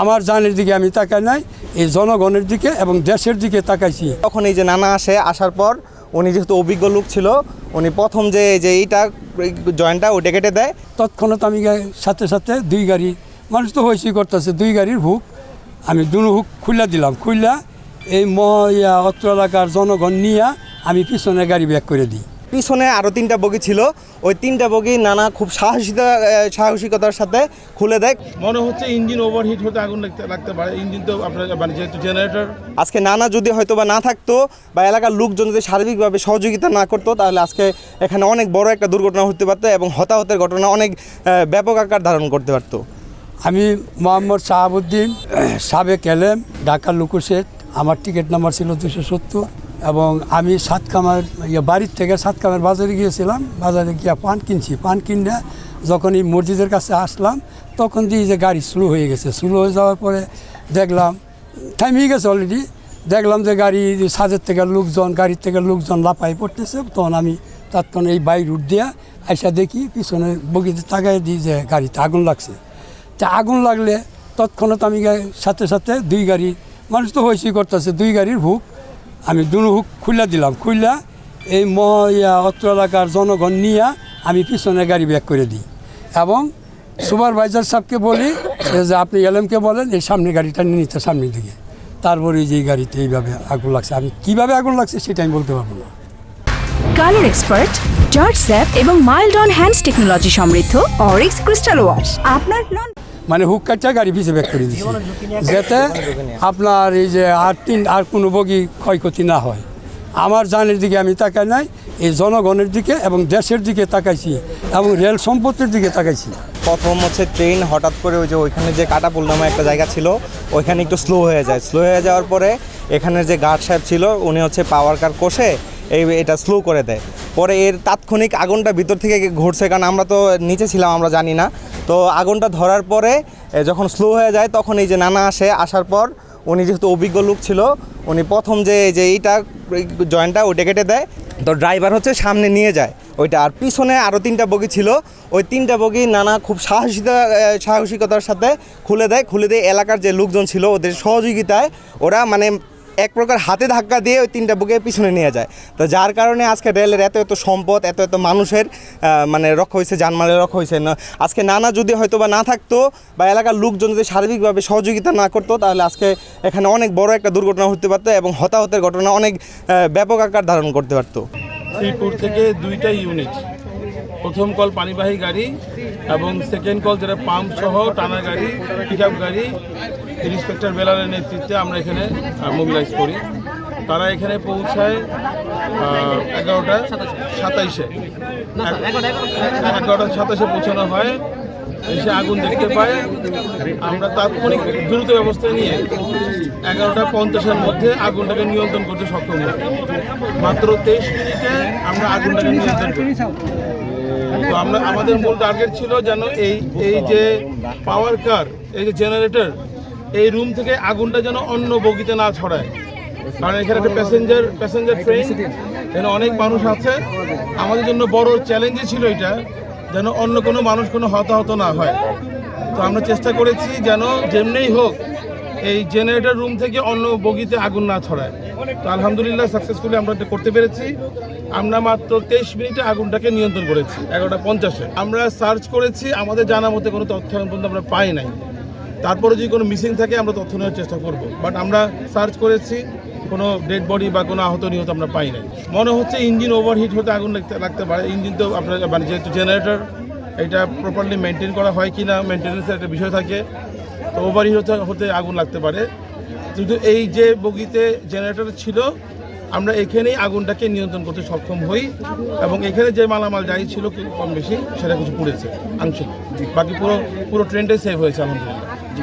আমার জানের দিকে আমি তাকাই নাই এই জনগণের দিকে এবং দেশের দিকে তাকাইছি। তখন এই যে নানা আসে আসার পর উনি যেহেতু অভিজ্ঞ লোক ছিল উনি প্রথম যে যে এইটা জয়েন্টটা ওইটা কেটে দেয়। তৎক্ষণাৎ আমি সাথে সাথে দুই গাড়ি মানুষ তো হয়েছি করতেছে দুই গাড়ির হুক আমি দুনো হুক খুলে দিলাম খুললা এই ম ইয়া অত্র এলাকার জনগণ নিয়ে আমি পিছনে গাড়ি ব্যাক করে দিই। পিছনে আরও তিনটা বগি ছিল। ওই তিনটা বগি নানা খুব সাহসিতা সাহসিকতার সাথে খুলে দেয়। মনে হচ্ছে ইঞ্জিন ওভারহিট হতে আগুন লাগতে লাগতে পারে। ইঞ্জিন তো আপনার মানে যেহেতু জেনারেটর আজকে নানা যদি হয়তো বা না থাকতো বা এলাকার লোকজন যদি সার্বিকভাবে সহযোগিতা না করতো তাহলে আজকে এখানে অনেক বড় একটা দুর্ঘটনা হতে পারতো এবং হতাহতের ঘটনা অনেক ব্যাপক আকার ধারণ করতে পারতো। আমি মোহাম্মদ শাহাবুদ্দিন সাবেক এলেম ঢাকা লুকুশেট আমার টিকিট নাম্বার ছিল দুশো সত্তর। এবং আমি সাতকামার ইয়ে বাড়ির থেকে সাতকামের বাজারে গিয়েছিলাম। বাজারে গিয়ে পান কিনছি। পান কিনে যখন এই মসজিদের কাছে আসলাম, তখন দিয়ে যে গাড়ি স্লো হয়ে গেছে। স্লো হয়ে যাওয়ার পরে দেখলাম থামিয়ে গেছে অলরেডি দেখলাম যে গাড়ি সাজের থেকে লোকজন, গাড়ির থেকে লোকজন লাপাই পড়তেছে। তখন আমি তৎক্ষণ এই বাই রুট দিয়া আইসা দেখি, পিছনে বগিতে তাকাই দিই যে গাড়িতে আগুন লাগছে। তা আগুন লাগলে তৎক্ষণাৎ আমি সাথে সাথে দুই গাড়ি, মানুষ তো হয়েছি করতেছে, দুই গাড়ির হুক আমি দুনো হুক খুলে দিলাম। খুললা এই ম ইয়া অত্র এলাকার জনগণ নিয়ে আমি পিছনে গাড়ি ব্যাক করে দিই। এবং সুপারভাইজার সাহেবকে বলি যে আপনি এলএমকে বলেন, এই সামনে গাড়িটা নিয়ে নিতে সামনের দিকে। তারপরে যে গাড়িতে এইভাবে আগুন লাগছে। আমি কীভাবে আগুন লাগছে সেটা আমি বলতে পারব না। কালার এক্সপার্ট, জর্জ স্যাপ এবং মাইল্ড অন হ্যান্ডস টেকনোলজি সমৃদ্ধ অরিক্স ক্রিস্টাল ওয়াশ। আপনার নন মানে হুক কাটটা গাড়ি পিছিয়ে ব্যাক করে দিচ্ছি যাতে আপনার এই যে আর তিন, আর কোনো বগি ক্ষয়ক্ষতি না হয়। আমার জানের দিকে আমি তাকাই নাই, এই জনগণের দিকে এবং দেশের দিকে তাকাইছি এবং রেল সম্পত্তির দিকে তাকাইছি। প্রথম হচ্ছে ট্রেন, হঠাৎ করে ওই যে ওইখানে যে কাটাপুল নামে একটা জায়গা ছিল, ওইখানে একটু স্লো হয়ে যায়। স্লো হয়ে যাওয়ার পরে এখানে যে গার্ড সাহেব ছিল, উনি হচ্ছে পাওয়ার কার কষে এই এটা স্লো করে দেয়। পরে এর তাৎক্ষণিক আগুনটা ভিতর থেকে ঘুরছে কারণ আমরা তো নিচে ছিলাম আমরা জানি না। তো আগুনটা ধরার পরে যখন স্লো হয়ে যায় তখন এই যে নানা আসে আসার পর উনি যেহেতু অভিজ্ঞ লোক ছিল উনি প্রথম যে যে এইটা জয়েন্টটা ওইটা কেটে দেয়। তো ড্রাইভার হচ্ছে সামনে নিয়ে যায় ওইটা। আর পিছনে আরও তিনটা বগি ছিল। ওই তিনটা বগি নানা খুব সাহসিতা আহ, সাহসিকতার সাথে খুলে দেয়। খুলে দিয়ে এলাকার যে লোকজন ছিল ওদের সহযোগিতায় ওরা মানে এক প্রকার হাতে ধাক্কা দিয়ে ওই তিনটা বুকে পিছনে নিয়ে যায়। তো যার কারণে আজকে রেলের এত এত সম্পদ, এত এত মানুষের মানে রক্ষা হয়েছে জানমালের রক্ষা হয়েছে আজকে নানা যদি হয়তো বা না থাকতো বা এলাকার লোকজন যদি সার্বিকভাবে সহযোগিতা না করতো, তাহলে আজকে এখানে অনেক বড় একটা দুর্ঘটনা হতে পারতো এবং হতাহতের ঘটনা অনেক ব্যাপক আকার ধারণ করতে পারতো। শ্রীপুর থেকে দুইটা ইউনিট। প্রথম কল পানিবাহী গাড়ি এবং সেকেন্ড কল যেটা পাম্প সহ টানা গাড়ি পিক গাড়ি ইন্সপেক্টর বেলারের নেতৃত্বে আমরা এখানে মোবিলাইজ করি। তারা এখানে পৌঁছায় এগারোটা সাতাইশে। এগারোটা সাতাশে পৌঁছানো হয়। এসে আগুন দেখতে পায়। আমরা তাৎক্ষণিক দ্রুত ব্যবস্থা নিয়ে এগারোটা পঞ্চাশের মধ্যে আগুনটাকে নিয়ন্ত্রণ করতে সক্ষম হই। মাত্র তেইশ মিনিটে আমরা আগুনটাকে নিয়ন্ত্রণ করি। তো আমরা আমাদের মূল টার্গেট ছিল যেন এই এই যে পাওয়ার কার এই যে জেনারেটর এই রুম থেকে আগুনটা যেন অন্য বগিতে না ছড়ায়। কারণ এখানে একটা প্যাসেঞ্জার প্যাসেঞ্জার ট্রেন এখানে অনেক মানুষ আছে। আমাদের জন্য বড় চ্যালেঞ্জই ছিল এটা, যেন অন্য কোনো মানুষ কোনো হতাহত না হয়। তো আমরা চেষ্টা করেছি যেন যেমনিই হোক, এই জেনারেটর রুম থেকে অন্য বগিতে আগুন না ছড়ায়। তো আলহামদুলিল্লাহ সাকসেসফুলি আমরা এটা করতে পেরেছি। আমরা মাত্র তেইশ মিনিটে আগুনটাকে নিয়ন্ত্রণ করেছি, এগারোটা পঞ্চাশে। আমরা সার্চ করেছি, আমাদের জানা মতে কোনো তথ্য এখন পর্যন্ত আমরা পাই নাই। তারপরে যদি কোনো মিসিং থাকে, আমরা তথ্য নেওয়ার চেষ্টা করব। বাট আমরা সার্চ করেছি, কোনো ডেড বডি বা কোনো আহত নিহত আমরা পাই নাই। মনে হচ্ছে ইঞ্জিন ওভারহিট হতে আগুন লাগতে লাগতে পারে। ইঞ্জিন তো আপনার মানে যেহেতু জেনারেটর এটা প্রপারলি মেনটেন করা হয় কি না মেনটেন্যান্সের একটা বিষয় থাকে। তো ওভারহিট হতে আগুন লাগতে পারে। কিন্তু এই যে বগিতে জেনারেটর ছিল, আমরা এখানেই আগুনটাকে নিয়ন্ত্রণ করতে সক্ষম হই এবং এখানে যে মালামাল যাই ছিল, কম বেশি সেটা কিছু পুড়েছে, আংশিক। বাকি পুরো পুরো ট্রেনটাই সেভ হয়েছে, আলহামদুলিল্লাহ।